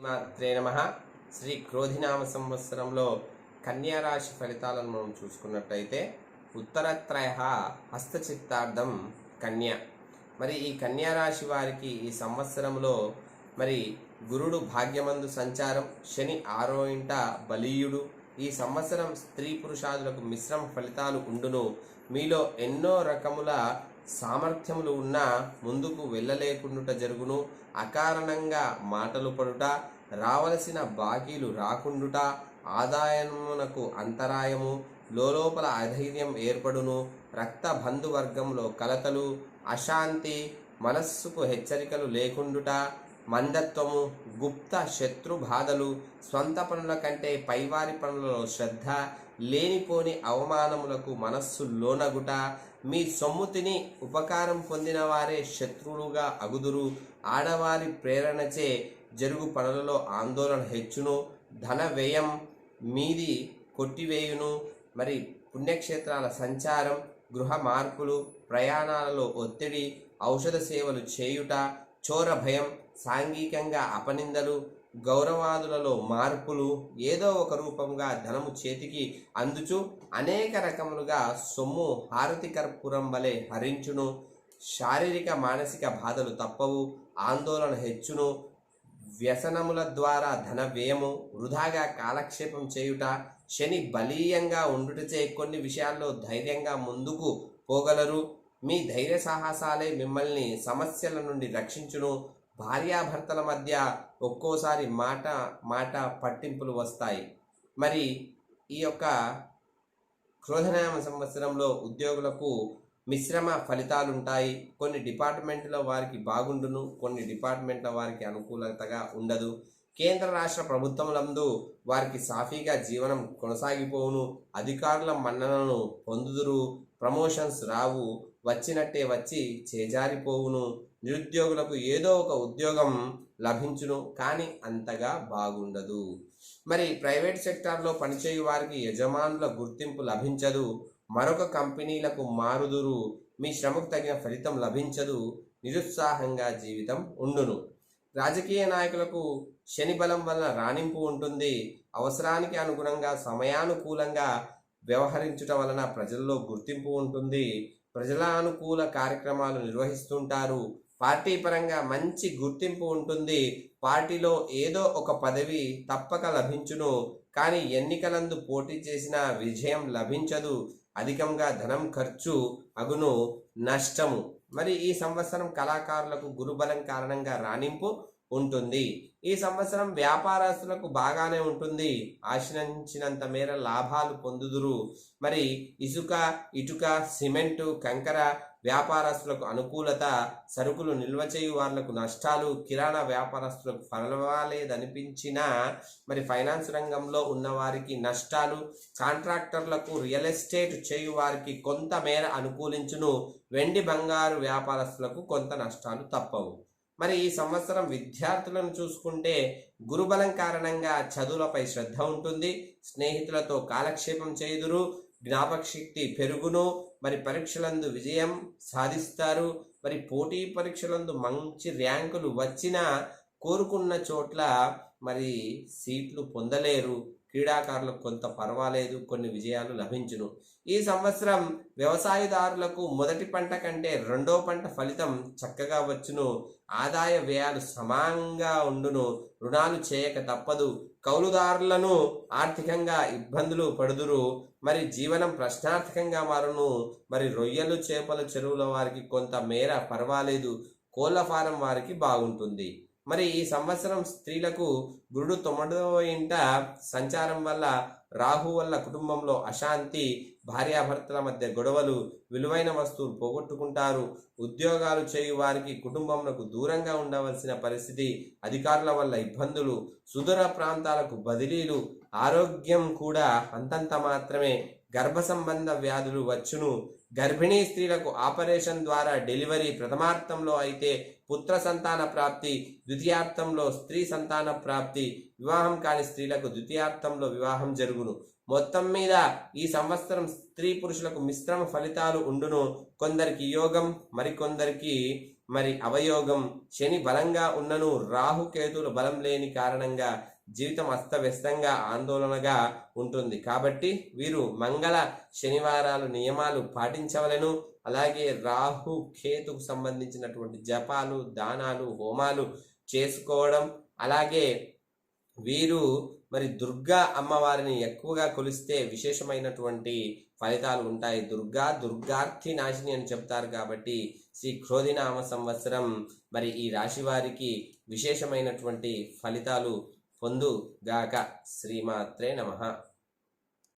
మాత్రే నమ. శ్రీ క్రోధినామ సంవత్సరంలో కన్యారాశి ఫలితాలను మనం చూసుకున్నట్టయితే ఉత్తరత్రయ హస్తచిత్తార్థం కన్య. మరి ఈ కన్యారాశి వారికి ఈ సంవత్సరంలో మరి గురుడు భాగ్యమందు సంచారం శని ఆరో ఇంట బలీయుడు. ఈ సంవత్సరం స్త్రీ పురుషాదులకు మిశ్రమ ఫలితాలు ఉండును. మీలో ఎన్నో రకముల సామర్థ్యములు ఉన్నా ముందుకు వెళ్ళలేకుండుట జరుగును. అకారణంగా మాటలు పడుట రావలసిన బాకీలు రాకుండుట ఆదాయమునకు అంతరాయము లోపల అధైర్యం ఏర్పడును. రక్త బంధువర్గంలో కలతలు అశాంతి మనస్సుకు హెచ్చరికలు లేకుండుట మందత్వము గుప్త శత్రు బాధలు స్వంత పనుల కంటే పైవారి పనులలో శ్రద్ధ లేనిపోని అవమానములకు మనస్సు లోనగుట మీ సొమ్ము తిని ఉపకారం పొందిన వారే శత్రువులుగా అగుదురు. ఆడవారి ప్రేరణచే జరుగు పనులలో ఆందోళన హెచ్చును. ధన వ్యయం మీది కొట్టివేయును. మరి పుణ్యక్షేత్రాల సంచారం గృహ మార్పులు ప్రయాణాలలో ఒత్తిడి ఔషధ సేవలు చేయుట చోర భయం సాంఘికంగా అపనిందలు గౌరవాదులలో మార్పులు ఏదో ఒక రూపంగా ధనము చేతికి అందుచు అనేక రకములుగా సొమ్ము హారతి కర్పూరం వలె హరించును. శారీరక మానసిక బాధలు తప్పవు. ఆందోళన హెచ్చును. వ్యసనముల ద్వారా ధన వ్యయము వృధాగా కాలక్షేపం చేయుట శని బలీయంగా ఉండుటచే కొన్ని విషయాల్లో ధైర్యంగా ముందుకు పోగలరు. మీ ధైర్య సాహసాలే మిమ్మల్ని సమస్యల నుండి రక్షించును. భార్యాభర్తల మధ్య ఒక్కోసారి మాట మాట పట్టింపులు వస్తాయి. మరి ఈ యొక్క క్రోధనామ సంవత్సరంలో ఉద్యోగులకు మిశ్రమ ఫలితాలు ఉంటాయి కొన్ని డిపార్ట్మెంట్ల వారికి బాగుండును కొన్ని డిపార్ట్మెంట్ల వారికి అనుకూలతగా ఉండదు. కేంద్ర రాష్ట్ర ప్రభుత్వములందు వారికి సాఫీగా జీవనం కొనసాగిపోవును అధికారుల మన్ననను పొందుదురు ప్రమోషన్స్ రావు వచ్చినట్టే వచ్చి చేజారిపోవును. నిరుద్యోగులకు ఏదో ఒక ఉద్యోగం లభించును కానీ అంతగా బాగుండదు. మరి ప్రైవేట్ సెక్టార్లో పనిచేయు వారికి యజమానుల గుర్తింపు లభించదు మరొక కంపెనీలకు మారుదురు మీ శ్రమకు తగిన ఫలితం లభించదు నిరుత్సాహంగా జీవితం ఉండును. రాజకీయ నాయకులకు శని బలం వలన రాణింపు ఉంటుంది. అవసరానికి అనుగుణంగా సమయానుకూలంగా వ్యవహరించుట వలన ప్రజల్లో గుర్తింపు ఉంటుంది. ప్రజలానుకూల కార్యక్రమాలు నిర్వహిస్తుంటారు. పార్టీ పరంగా మంచి గుర్తింపు ఉంటుంది. పార్టీలో ఏదో ఒక పదవి తప్పక లభించును. కానీ ఎన్నికలందు పోటీ చేసిన విజయం లభించదు. అధికంగా ధనం ఖర్చు అగును నష్టము. మరి ఈ సంవత్సరం కళాకారులకు గురుబలం కారణంగా రాణింపు ఉంటుంది. ఈ సంవత్సరం వ్యాపారస్తులకు బాగానే ఉంటుంది. ఆశించినంత మేర లాభాలు పొందుదురు. మరి ఇసుక ఇటుక సిమెంటు కంకర వ్యాపారస్తులకు అనుకూలత సరుకులు నిల్వ చేయు వాళ్ళకు నష్టాలు కిరాణా వ్యాపారస్తులకు ఫలవాలేదనిపించినా మరి ఫైనాన్స్ రంగంలో ఉన్న వారికి నష్టాలు కాంట్రాక్టర్లకు రియల్ ఎస్టేట్ చేయు వారికి కొంత మేర అనుకూలించును. వెండి బంగారు వ్యాపారస్తులకు కొంత నష్టాలు తప్పవు. మరి ఈ సంవత్సరం విద్యార్థులను చూసుకుంటే గురుబలం కారణంగా చదువులపై శ్రద్ధ ఉంటుంది. స్నేహితులతో కాలక్షేపం చేయుదురు. జ్ఞాపకశక్తి పెరుగును. మరి పరీక్షలందు విజయం సాధిస్తారు. మరి పోటీ పరీక్షలందు మంచి ర్యాంకులు వచ్చినా కోరుకున్న చోట్ల మరి సీట్లు పొందలేరు. క్రీడాకారులకు కొంత పర్వాలేదు కొన్ని విజయాలు లభించును. ఈ సంవత్సరం వ్యవసాయదారులకు మొదటి పంట కంటే రెండో పంట ఫలితం చక్కగా వచ్చును. ఆదాయ వ్యయాలు సమానంగా ఉండును. రుణాలు చేయక తప్పదు. కౌలుదారులను ఆర్థికంగా ఇబ్బందులు పడుదురు. మరి జీవనం ప్రశ్నార్థకంగా మారును. మరి రొయ్యలు చేపల చెరువుల వారికి కొంత మేర పర్వాలేదు. కోళ్ళ ఫారం వారికి బాగుంటుంది. మరి ఈ సంవత్సరం స్త్రీలకు గురుడు తొమ్మిదవ ఇంట సంచారం వల్ల రాహు వల్ల కుటుంబంలో అశాంతి భార్యాభర్తల మధ్య గొడవలు విలువైన వస్తువులు పోగొట్టుకుంటారు. ఉద్యోగాలు చేయు వారికి కుటుంబంకు దూరంగా ఉండవలసిన పరిస్థితి అధికారుల వల్ల ఇబ్బందులు సుదూర ప్రాంతాలకు బదిలీలు ఆరోగ్యం కూడా అంతంత మాత్రమే. గర్భ సంబంధ వ్యాధులు వచ్చును. గర్భిణీ స్త్రీలకు ఆపరేషన్ ద్వారా డెలివరీ ప్రథమార్థంలో అయితే పుత్ర సంతాన ప్రాప్తి ద్వితీయార్థంలో స్త్రీ సంతాన ప్రాప్తి వివాహం కాని స్త్రీలకు ద్వితీయార్థంలో వివాహం జరుగును. మొత్తం మీద ఈ సంవత్సరం స్త్రీ పురుషులకు మిశ్రమ ఫలితాలు ఉండును. కొందరికి యోగం మరికొందరికి మరి అవయోగం. శని బలంగా ఉన్నను. రాహుకేతులు బలం లేని కారణంగా జీవితం అస్తవ్యస్తంగా ఆందోళనగా ఉంటుంది. కాబట్టి వీరు మంగళ శనివారాలు నియమాలు పాటించవలను. అలాగే రాహు కేతుకు సంబంధించినటువంటి జపాలు దానాలు హోమాలు చేసుకోవడం. అలాగే వీరు మరి దుర్గా అమ్మవారిని ఎక్కువగా కొలిస్తే విశేషమైనటువంటి ఫలితాలు ఉంటాయి. దుర్గా దుర్గార్థి నాశిని అని చెప్తారు కాబట్టి శ్రీ క్రోధినామ సంవత్సరం మరి ఈ రాశి వారికి విశేషమైనటువంటి ఫలితాలు పొందుగాక. శ్రీమాత్రే నమః.